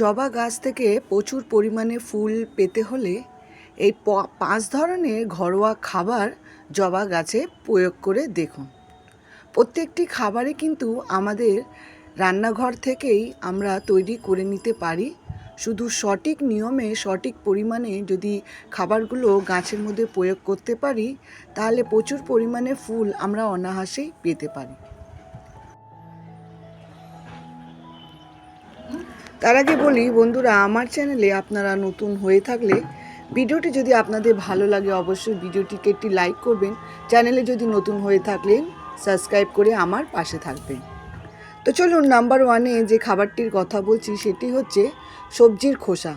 জবা গাছ থেকে প্রচুর পরিমাণে ফুল পেতে হলে এই পাঁচ ধরনের ঘরোয়া খাবার জবা গাছে প্রয়োগ করে দেখুন। প্রত্যেকটি খাবারে কিন্তু আমাদের রান্নাঘর থেকেই আমরা তৈরি করে নিতে পারি। শুধু সঠিক নিয়মে, সঠিক পরিমাণে যদি খাবারগুলো গাছের মধ্যে প্রয়োগ করতে পারি, তাহলে প্রচুর পরিমাণে ফুল আমরা অনায়াসেই পেতে পারি। তার আগে বলি, বন্ধুরা, আমার চ্যানেলে আপনারা নতুন হয়ে থাকলে ভিডিওটি যদি আপনাদের ভালো লাগে, অবশ্যই ভিডিওটিকে একটি লাইক করবেন। চ্যানেলে যদি নতুন হয়ে থাকলেন, সাবস্ক্রাইব করে আমার পাশে থাকবেন। তো চলুন, নাম্বার ওয়ানে যে খাবারটির কথা বলছি, সেটি হচ্ছে সবজির খোসা।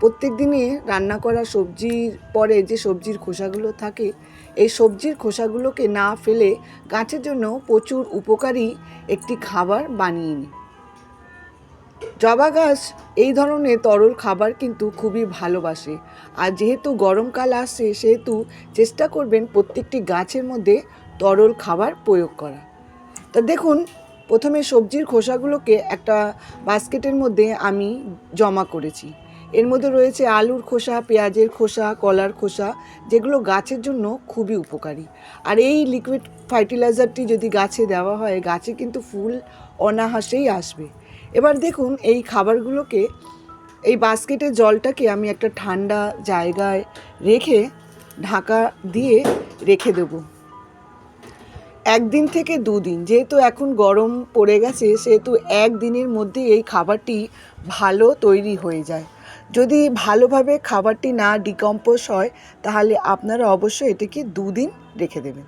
প্রত্যেক দিনে রান্না করা সবজির পরে যে সবজির খোসাগুলো থাকে, এই সবজির খোসাগুলোকে না ফেলে গাছের জন্য প্রচুর উপকারী একটি খাবার বানিয়ে নিই জবা গাছ, এই ধরনের তরল খাবার কিন্তু খুবই ভালোবাসে। আর যেহেতু গরমকাল আসছে সেহেতু চেষ্টা করবেন প্রত্যেকটি গাছের মধ্যে তরল খাবার প্রয়োগ করা। তা দেখুন, প্রথমে সবজির খোসাগুলোকে একটা বাস্কেটের মধ্যে আমি জমা করেছি। এর মধ্যে রয়েছে আলুর খোসা, পেঁয়াজের খোসা, কলার খোসা, যেগুলো গাছের জন্য খুবই উপকারী। আর এই লিকুইড ফার্টিলাইজারটি যদি গাছে দেওয়া হয়, গাছে কিন্তু ফুল অনাহাসেই আসবে। এবার দেখুন এই খাবারগুলোকে, এই বাস্কেটের জলটাকে আমি একটা ঠান্ডা জায়গায় রেখে ঢাকা দিয়ে রেখে দেবো। একদিন থেকে দুদিন, যেহেতু এখন গরম পড়ে গেছে, সেহেতু একদিনের মধ্যে এই খাবারটি ভালো তৈরি হয়ে যায়। যদি ভালোভাবে খাবারটি না ডিকম্পোজ হয়, তাহলে আপনারা অবশ্যই এটিকে দুদিন রেখে দেবেন।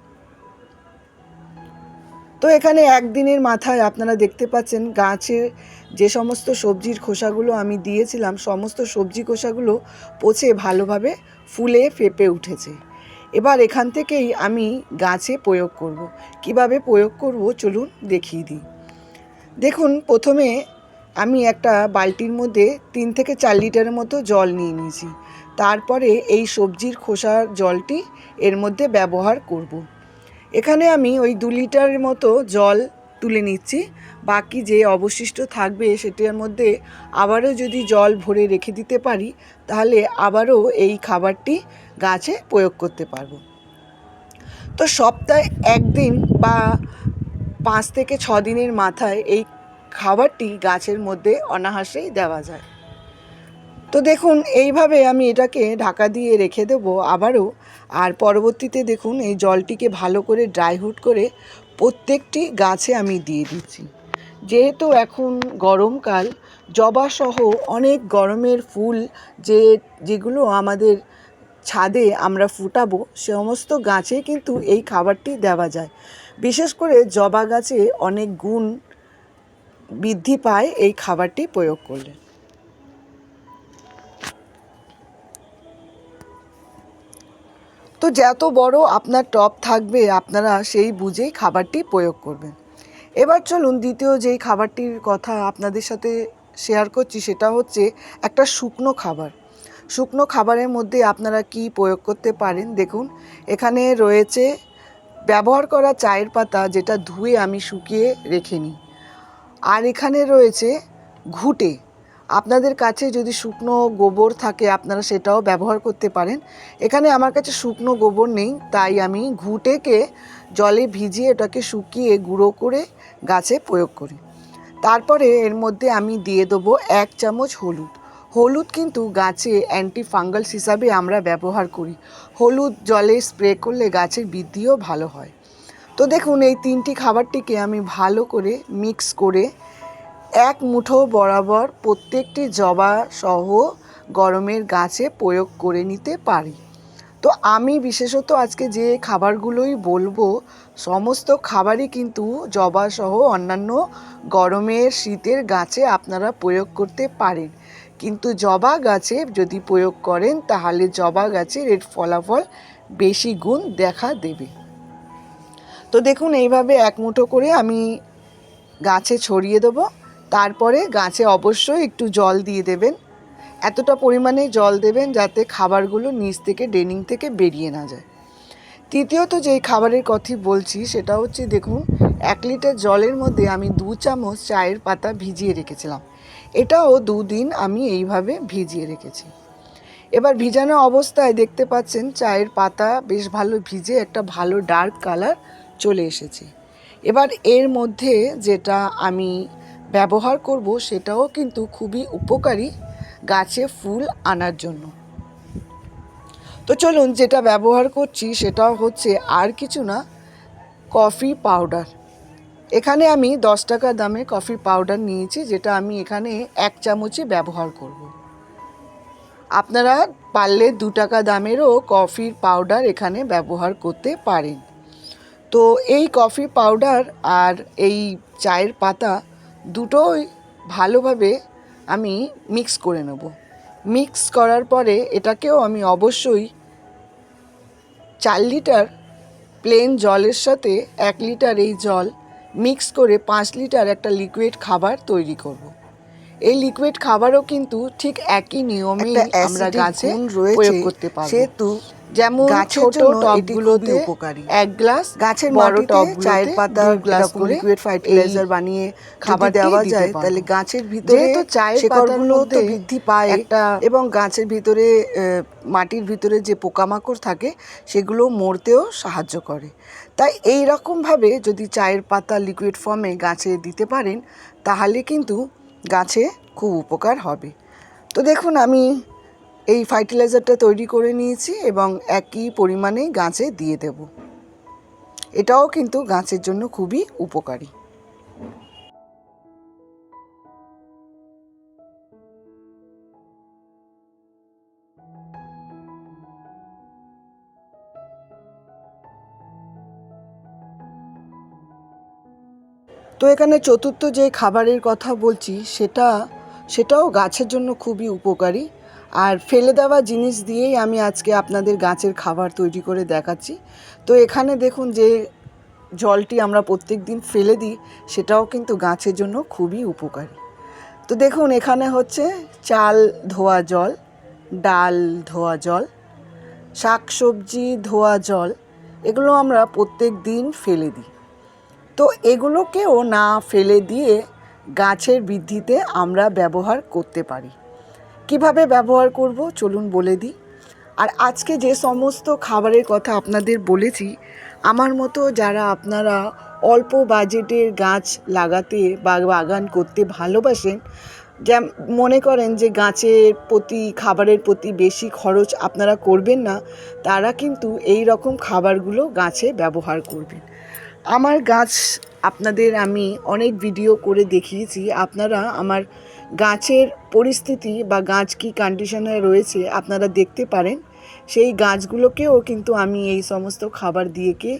তো এখানে একদিনের মাথায় আপনারা দেখতে পাচ্ছেন গাছের যে সমস্ত সবজির খোসাগুলো আমি দিয়েছিলাম, সমস্ত সবজি খোসাগুলো পচে ভালোভাবে ফুলে ফেপে উঠেছে এবার এখান থেকেই আমি গাছে প্রয়োগ করব। কীভাবে প্রয়োগ করব চলুন দেখিয়ে দিই দেখুন, প্রথমে আমি একটা বালতির মধ্যে তিন থেকে চার লিটারের মতো জল নিয়ে নিয়েছি তারপরে এই সবজির খোসার জলটি এর মধ্যে ব্যবহার করব। এখানে আমি ওই দু লিটারের মতো জল তুলে নিচ্ছি। বাকি যে অবশিষ্ট থাকবে সেটার মধ্যে আবারও যদি জল ভরে রেখে দিতে পারি, তাহলে আবারও এই খাবারটি গাছে প্রয়োগ করতে পারব। তো সপ্তাহে একদিন বা পাঁচ থেকে ছ দিনের মাথায় এই খাবারটি গাছের মধ্যে অনাহাসেই দেওয়া যায়। তো দেখুন, এইভাবে আমি এটাকে ঢাকা দিয়ে রেখে দেবো আবারও। আর পরবর্তীতে দেখুন, এই জলটিকে ভালো করে ড্রাই হুট করে প্রত্যেকটি গাছে আমি দিয়ে দিচ্ছি। যেহেতু এখন গরমকাল, জবাসহ অনেক গরমের ফুল যে, যেগুলো আমাদের ছাদে আমরা ফুটাবো, সমস্ত গাছে কিন্তু এই খাবারটি দেওয়া যায়। বিশেষ করে জবা গাছে অনেক গুণ বৃদ্ধি পায় এই খাবারটি প্রয়োগ করলে। তো যত বড় আপনার টপ থাকবে, আপনারা সেই বুঝেই খাবারটি প্রয়োগ করবেন। এবার চলুন দ্বিতীয় যেই খাবারটির কথা আপনাদের সাথে শেয়ার করছি, সেটা হচ্ছে একটা শুকনো খাবার। শুকনো খাবারের মধ্যে আপনারা কি প্রয়োগ করতে পারেন? দেখুন, এখানে রয়েছে ব্যবহার করা চায়ের পাতা, যেটা ধুয়ে আমি শুকিয়ে রেখে নিই। আর এখানে রয়েছে ঘুটে। আপনাদের কাছে যদি শুকনো গোবর থাকে, আপনারা সেটাও ব্যবহার করতে পারেন। এখানে আমার কাছে শুকনো গোবর নেই, তাই আমি ঘুটেকে জলে ভিজিয়ে ওটাকে শুকিয়ে গুঁড়ো করে গাছে প্রয়োগ করি। তারপরে এর মধ্যে আমি দিয়ে দেবো এক চামচ হলুদ। হলুদ কিন্তু গাছে অ্যান্টি ফাঙ্গালস হিসাবে আমরা ব্যবহার করি। হলুদ জলে স্প্রে করলে গাছের বৃদ্ধিও ভালো হয়। তো দেখুন, এই তিনটি খাবারটিকে আমি ভালো করে মিক্স করে এক মুঠো বরাবর প্রত্যেকটি জবা সহ গরমের গাছে প্রয়োগ করে নিতে পারি। তো আমি বিশেষত আজকে যে খাবারগুলোই বলব, সমস্ত খাবারই কিন্তু জবা সহ অন্যান্য গরমের শীতের গাছে আপনারা প্রয়োগ করতে পারেন। কিন্তু জবা গাছে যদি প্রয়োগ করেন, তাহলে জবা গাছের এর ফলাফল বেশি গুণ দেখা দেবে। তো দেখুন, এইভাবে এক মুঠো করে আমি গাছে ছড়িয়ে দেবো। তারপরে গাছে অবশ্যই একটু জল দিয়ে দেবেন। এতটা পরিমাণে জল দেবেন যাতে খাবারগুলো নিচ থেকে ডেনিং থেকে বেরিয়ে না যায়। তৃতীয়ত যেই খাবারের কথা বলছি, সেটা হচ্ছে দেখুন, এক লিটার জলের মধ্যে আমি দু চামচ চায়ের পাতা ভিজিয়ে রেখেছিলাম। এটাও দুদিন আমি এইভাবে ভিজিয়ে রেখেছি। এবার ভিজানো অবস্থায় দেখতে পাচ্ছেন, চায়ের পাতা বেশ ভালো ভিজে একটা ভালো ডার্ক কালার চলে এসেছে। এবার এর মধ্যে যেটা আমি ব্যবহার করব সেটাও কিন্তু খুবই উপকারী গাছে ফুল আনার জন্য। তো চলুন যেটা ব্যবহার করছি সেটা হচ্ছে আর কিছু না, কফি পাউডার। এখানে আমি দশ টাকা দামে কফি পাউডার নিয়েছি, যেটা আমি এখানে এক চামচে ব্যবহার করব। আপনারা পারলে দু টাকা দামেরও কফির পাউডার এখানে ব্যবহার করতে পারেন। তো এই কফি পাউডার আর এই চায়ের পাতা দুটোই ভালোভাবে আমি মিক্স করে নেব মিক্স করার পরে এটাকেও আমি অবশ্যই চার লিটার প্লেন জলের সাথে এক লিটার এই জল মিক্স করে পাঁচ লিটার একটা লিকুইড খাবার তৈরি করব। এই লিকুইড খাবারও কিন্তু ঠিক একই নিয়মে আমরা গাছে প্রয়োগ করতে পারব সেহেতু যেমন ছোট টবগুলোতে উপকারী। এক গ্লাস গাছের বড় টবগুলোতে চায়ের পাতা গ্লাস করে লিকুইড ফার্টিলাইজার বানিয়ে খাবার দেওয়া যায় তাহলে গাছের ভিতরে যেহেতু চায়ের শেকড়গুলো তো বৃদ্ধি পায় একটা এবং গাছের ভিতরে মাটির ভিতরে যে পোকামাকড় থাকে সেগুলো মরতেও সাহায্য করে। তাই এই রকমভাবে যদি চায়ের পাতা লিকুইড ফর্মে গাছে দিতে পারেন তাহলে কিন্তু গাছে খুব উপকার হবে। তো দেখুন আমি এই ফার্টিলাইজারটা তৈরি করে নিয়েছি এবং একই পরিমাণে গাছে দিয়ে দেব। এটাও কিন্তু গাছের জন্য খুবই উপকারী। তো এখানে চতুর্থ যে খাবারের কথা বলছি, সেটা, সেটাও গাছের জন্য খুবই উপকারী। আর ফেলে দেওয়া জিনিস দিয়েই আমি আজকে আপনাদের গাছের খাবার তৈরি করে দেখাচ্ছি। তো এখানে দেখুন যে জলটি আমরা প্রত্যেক দিন ফেলে দিই, সেটাও কিন্তু গাছের জন্য খুবই উপকারী। তো দেখুন, এখানে হচ্ছে চাল ধোয়া জল, ডাল ধোয়া জল শাক সবজি ধোয়া জল, এগুলো আমরা প্রত্যেক দিন ফেলে দিই। তো এগুলোকেও না ফেলে দিয়ে গাছের বৃদ্ধিতে আমরা ব্যবহার করতে পারি। কীভাবে ব্যবহার করব, চলুন বলে দিই। আর আজকে যে সমস্ত খাবারের কথা আপনাদের বলেছি, আমার মতো যারা আপনারা অল্প বাজেটের গাছ লাগাতে বা বাগান করতে ভালোবাসেন, যেম, মনে করেন যে গাছের প্রতি, খাবারের প্রতি বেশি খরচ আপনারা করবেন না, তারা কিন্তু এই রকম খাবারগুলো গাছে ব্যবহার করবেন। আমার গাছ আপনাদের আমি অনেক ভিডিও করে দেখিয়েছি। আপনারা আমার গাছের পরিস্থিতি বা গাছ কি কন্ডিশনে রয়েছে আপনারা দেখতে পারেন। সেই গাছগুলোকেও কিন্তু আমি এই সমস্ত খাবার দিয়েকে,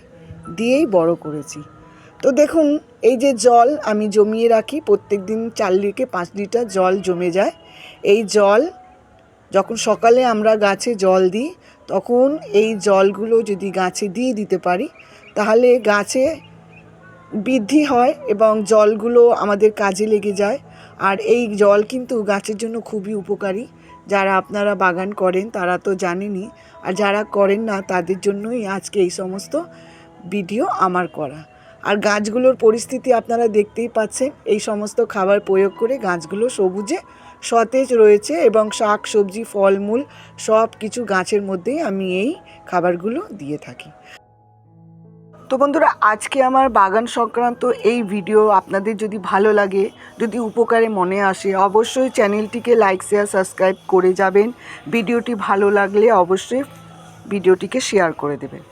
দিয়েই বড় করেছি। তো দেখুন, এই যে জল আমি জমিয়ে রাখি প্রত্যেক দিন চার লিটার পাঁচ লিটার জল জমে যায়। এই জল, যখন সকালে আমরা গাছে জল দিই, তখন এই জলগুলো যদি গাছে দিয়ে দিতে পারি তাহলে গাছে বৃদ্ধি হয় এবং জলগুলো আমাদের কাজে লেগে যায়। আর এই জল কিন্তু গাছের জন্য খুবই উপকারী। যারা আপনারা বাগান করেন, তারা তো জানেনই। আর যারা করেন না, তাদের জন্যই আজকে এই সমস্ত ভিডিও আমার করা। আর গাছগুলোর পরিস্থিতি আপনারা দেখতেই পাচ্ছেন। এই সমস্ত খাবার প্রয়োগ করে গাছগুলো সবুজে সতেজ রয়েছে এবং শাক, সবজি, ফলমূল সব কিছু গাছের মধ্যেই আমি এই খাবারগুলো দিয়ে থাকি। তো বন্ধুরা, আজকে আমার বাগান সংক্রান্ত এই ভিডিও আপনাদের যদি ভালো লাগে, যদি উপকারে মনে আসে, অবশ্যই চ্যানেলটিকে লাইক শেয়ার সাবস্ক্রাইব করে যাবেন। ভিডিওটি ভালো লাগলে অবশ্যই ভিডিওটিকে শেয়ার করে দেবেন।